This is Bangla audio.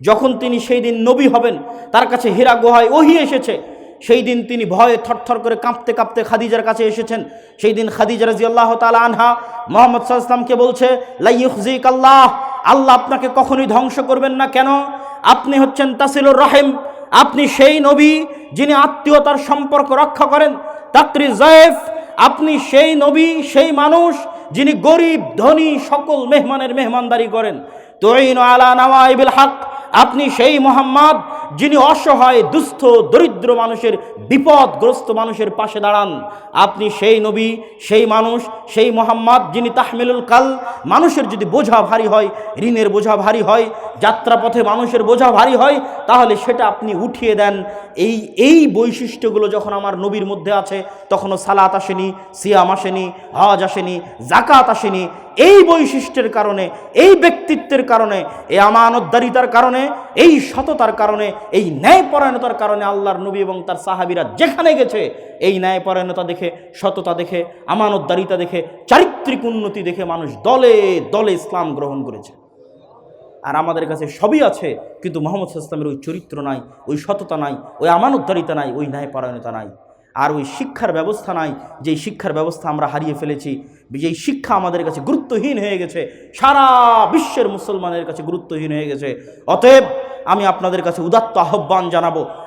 যখন তিনি সেই দিন নবী হবেন, তার কাছে হীরা গুহায় ওহি এসেছে। সেই দিন তিনি ভয়ে থরথর করে কাঁপতে কাঁপতে খাদিজার কাছে এসেছেন। সেই দিন খাদিজা রাজি আল্লাহ তালা আনহা মোহাম্মদ সাল্লামকে বলছে লাইফজিক আল্লাহ আল্লাহ আপনাকে কখনোই ধ্বংস করবেন না। কেন? আপনি হচ্ছেন তাসিলুর রাহিম। আপনি সেই নবী যিনি আত্মীয়তার সম্পর্ক রক্ষা করেন। তাকরি জয়েফ, আপনি সেই নবী, সেই মানুষ যিনি গরিব, ধনী, সকল মেহমানের মেহমানদারি করেন। তোইন আলা নওয়াইবিল হক আপনি সেই মোহাম্মদ যিনি অসহায়, দুস্থ, দরিদ্র মানুষের, বিপদগ্রস্ত মানুষের পাশে দাঁড়ান। আপনি সেই নবী, সেই মানুষ, সেই মোহাম্মদ যিনি তাহমিলুল কাল, মানুষের যদি বোঝা ভারী হয়, ঋণের বোঝা ভারী হয়, যাত্রাপথে মানুষের বোঝা ভারী হয়, তাহলে সেটা আপনি উঠিয়ে দেন। এই এই বৈশিষ্ট্যগুলো যখন আমার নবীর মধ্যে আছে, তখনও সালাত আসেনি, সিয়াম আসেনি, হজ আসেনি জাকাত আসেনি এই বৈশিষ্ট্যের কারণে, এই ব্যক্তিত্বের কারণে, এই আমানতদারিতার কারণে, এই সততার কারণে, এই ন্যায়পরায়ণতার কারণে আল্লাহর নবী এবং তার সাহাবিরা যেখানে গেছে, এই ন্যায়পরায়ণতা দেখে, সততা দেখে, আমানতদারিতা দেখে, চারিত্রিক উন্নতি দেখে মানুষ দলে দলে ইসলাম গ্রহণ করেছে। আর আমাদের কাছে সবই আছে, কিন্তু মোহাম্মদ ইসলামের ওই চরিত্র নাই, ওই সততা নাই, ওই আমানতদারিতা নাই, ওই ন্যায়পরায়ণতা নাই। আর ওই শিক্ষার ব্যবস্থা নাই, যেই শিক্ষার ব্যবস্থা আমরা হারিয়ে ফেলেছি, যেই শিক্ষা আমাদের কাছে গুরুত্বহীন হয়ে গেছে, সারা বিশ্বের মুসলমানের কাছে গুরুত্বহীন হয়ে গেছে। অতএব আমি আপনাদের কাছে উদাত্ত আহ্বান জানাব